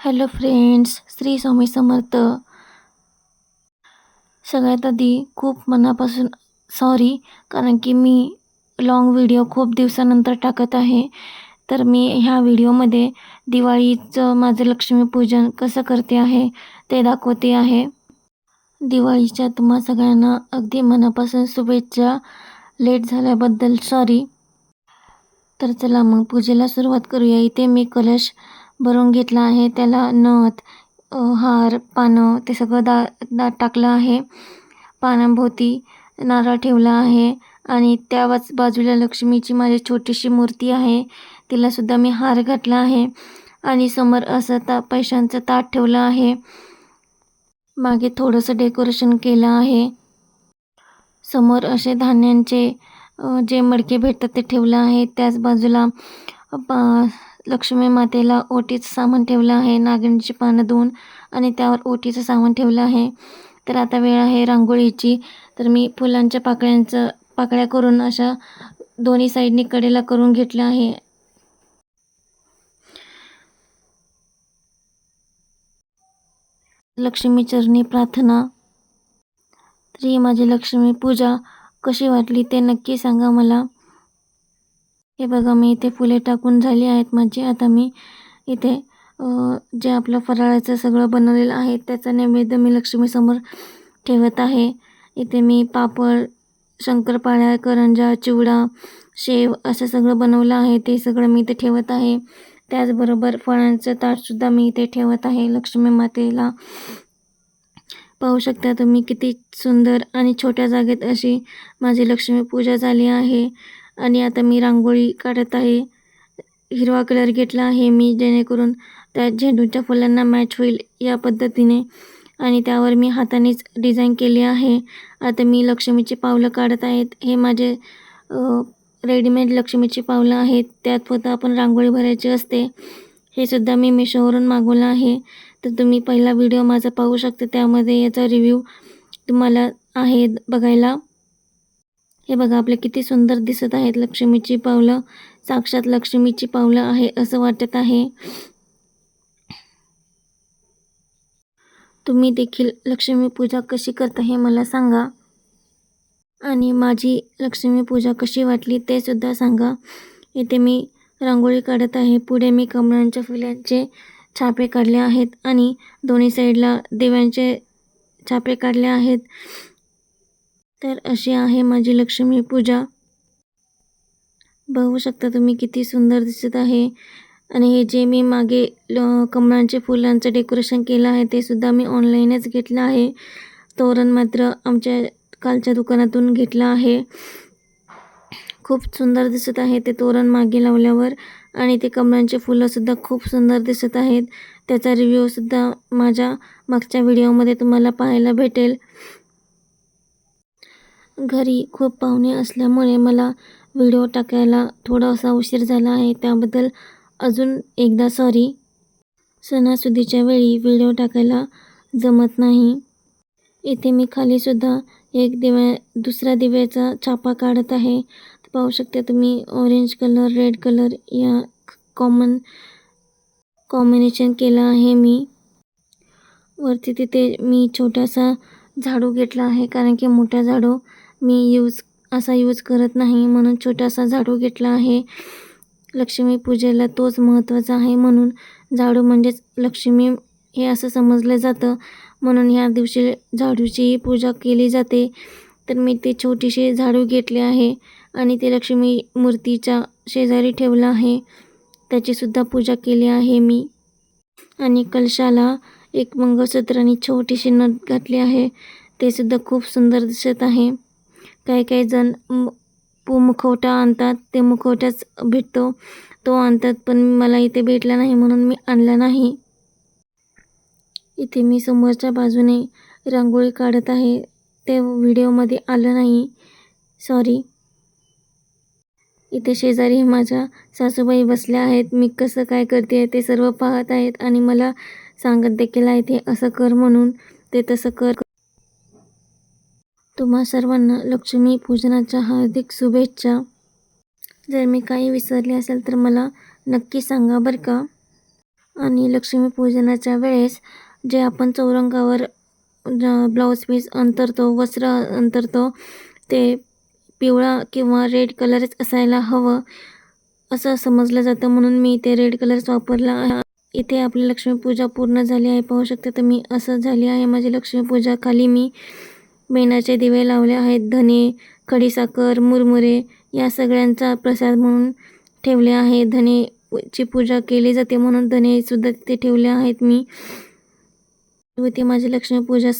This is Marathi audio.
Hello friends Shri Swami Samarth. सगळ्यात आधी खूप मनापासून सॉरी कारण की मी लाँग व्हिडिओ खूप दिवसानंतर टाकत आहे. तर मी ह्या व्हिडिओमध्ये दिवाळीचं माझं लक्ष्मीपूजन कसं करते आहे ते दाखवते आहे. दिवाळीच्या तुम्हा सगळ्यांना अगदी मनापासून शुभेच्छा. लेट झाल्याबद्दल सॉरी तर चला मग पूजेला सुरुवात करूया. इथे मी कलश भरून घेतला आहे. त्याला नथ हार पानं ते सगळं दा दा टाकलं आहे. पानांभोवती नारळ ठेवला आहे आणि त्याच बाजूला लक्ष्मीची माझी छोटीशी मूर्ती आहे. तिलासुद्धा मी हार घातला आहे आणि समोर असं ता पैशांचं ताट ठेवलं आहे. मागे थोडंसं डेकोरेशन केलं आहे. समोर असे धान्यांचे जे मडके भेटतात ते ठेवलं आहे. त्याच बाजूला पा लक्ष्मी मातेला ओटीचं सामान ठेवलं आहे नागिणीची पानं धुवून आणि त्यावर ओटीचं सामान ठेवलं आहे. तर आता वेळ आहे रांगोळीची. तर मी फुलांच्या पाकळ्यांचं पाकळ्या करून अशा दोन्ही साईडनी कडेला करून घेतलं आहे. लक्ष्मी चरणी प्रार्थना. तर ही माझी लक्ष्मी पूजा. कशी वाटली ते नक्की सांगा मला. हे बघा मी इथे फुले टाकून झाली आहेत माझी. आता मी इथे जे आपलं फराळाचं सगळं बनवलेलं आहे त्याचा नैवेद्य मी लक्ष्मीसमोर ठेवत आहे. इथे मी पापड शंकरपाळ्या करंजा चिवडा शेव असं सगळं बनवलं आहे. ते सगळं मी इथे ठेवत आहे. त्याचबरोबर फळांचं ताटसुद्धा मी इथे ठेवत आहे लक्ष्मी मातेला. पाहू शकता तुम्ही किती सुंदर आणि छोट्या जागेत अशी माझी लक्ष्मी पूजा झाली आहे. आणि आता मी रांगोळी काढत आहे. हिरवा कलर घेतला आहे मी जेणेकरून त्या झेंडूच्या फुलांना मॅच होईल या पद्धतीने. आणि त्यावर मी हातानेच डिझाईन केली आहे. आता मी लक्ष्मीची पावलं काढत आहेत. हे माझे रेडीमेड लक्ष्मीची पावलं आहेत. त्यात फक्त आपण रांगोळी भरायची असते. हे सुद्धा मी मिशोवरून मागवलं आहे. तर तुम्ही पहिला व्हिडिओ माझा पाहू शकता. त्यामध्ये याचा रिव्ह्यू तुम्हाला आहे बघायला. हे बघा आपले किती सुंदर दिसत आहेत लक्ष्मीची पावलं. साक्षात लक्ष्मीची पावलं आहे असं वाटत आहे. तुम्ही देखील लक्ष्मी पूजा कशी करता हे मला सांगा. आणि माझी लक्ष्मी पूजा कशी वाटली ते सुद्धा सांगा. इथे मी रांगोळी काढत आहे. पुढे मी कमळांच्या फुलांचे छापे काढले आहेत आणि दोन्ही साईडला दिव्यांचे छापे काढले आहेत. तर अशी आहे माझी लक्ष्मी पूजा. बघू शकता तुम्ही किती सुंदर दिसत आहे. आणि हे जे मी मागे ल कमळांचे फुलांचं डेकोरेशन केलं आहे ते सुद्धा मी ऑनलाईनच घेतलं आहे. तोरण मात्र आमच्या कालच्या दुकानातून घेतलं आहे. खूप सुंदर दिसत आहे ते तोरण मागे लावल्यावर. आणि ते कमळांचे फुलंसुद्धा खूप सुंदर दिसत आहेत. त्याचा रिव्ह्यूसुद्धा माझ्या मागच्या व्हिडिओमध्ये तुम्हाला पाहायला भेटेल. घरी खूप पाहुणे असल्यामुळे मला व्हिडिओ टाकायला थोडासा उशीर झाला आहे. त्याबद्दल अजून एकदा सॉरी सणासुदीच्या वेळी व्हिडिओ टाकायला जमत नाही. इथे मी खालीसुद्धा एक दिव्या दुसऱ्या दिव्याचा छापा काढत आहे. पाहू शकता तुम्ही ऑरेंज कलर रेड कलर या कॉमन कॉम्बिनेशन केलं आहे मी. वरती तिथे मी छोटासा झाडू घेतला आहे कारण की मोठा झाडू मी यूज असा यूज करत नाही म्हणून छोटासा झाडू घेतला आहे. लक्ष्मी पूजेला तोच महत्त्वाचा आहे म्हणून झाडू म्हणजेच लक्ष्मी हे असं समजलं जातं. म्हणून ह्या दिवशी झाडूचीही पूजा केली जाते. तर मी ते छोटीशी झाडू घेतले आहे आणि ते लक्ष्मी मूर्तीच्या शेजारी ठेवलं आहे. त्याचीसुद्धा पूजा केली आहे मी. आणि कलशाला एक मंगळसूत्र आणि छोटीशी नथ घातली आहे. ते सुद्धा खूप सुंदर दिसत आहे. काही काही जण पु मुखवटा आणतात. ते मुखवटाच भेटतो. तो आणतात पण मला इथे भेटला नाही म्हणून मी आणला नाही. इथे मी समोरच्या बाजूने रांगोळी काढत आहे. ते व्हिडिओमध्ये आलं नाही. सॉरी. इथे शेजारी माझ्या सासूबाई बसल्या आहेत. मी कसं काय करते ते सर्व पाहत आहेत आणि मला सांगत देखील आहे ते असं कर म्हणून. ते तसं कर. तुम्हा सर्वांना लक्ष्मी पूजनाच्या हार्दिक शुभेच्छा. जर मी काही विसरले असेल तर मला नक्की सांगा बरं का? आणि लक्ष्मीपूजनाच्या वेळेस जे आपण चौरंगावर ब्लाऊज पीस अंतरतो वस्त्र अंतरतो ते पिवळा किंवा रेड कलरच असायला हवं असं समजलं जातं. म्हणून मी ते रेड कलरच वापरला आहे. इथे आपली लक्ष्मीपूजा पूर्ण झाली आहे पाहू शकते तर मी असं झाली आहे माझी लक्ष्मीपूजा खाली मी मेणाचे दिवे लावले आहेत. धने खडीसाखर मुरमुरे या सगळ्यांचा प्रसाद म्हणून ठेवले आहे. धने ची पूजा केली जाते म्हणून धने सुद्धा तिथे ठेवले आहेत. मी होती माझी लक्ष्मीपूजा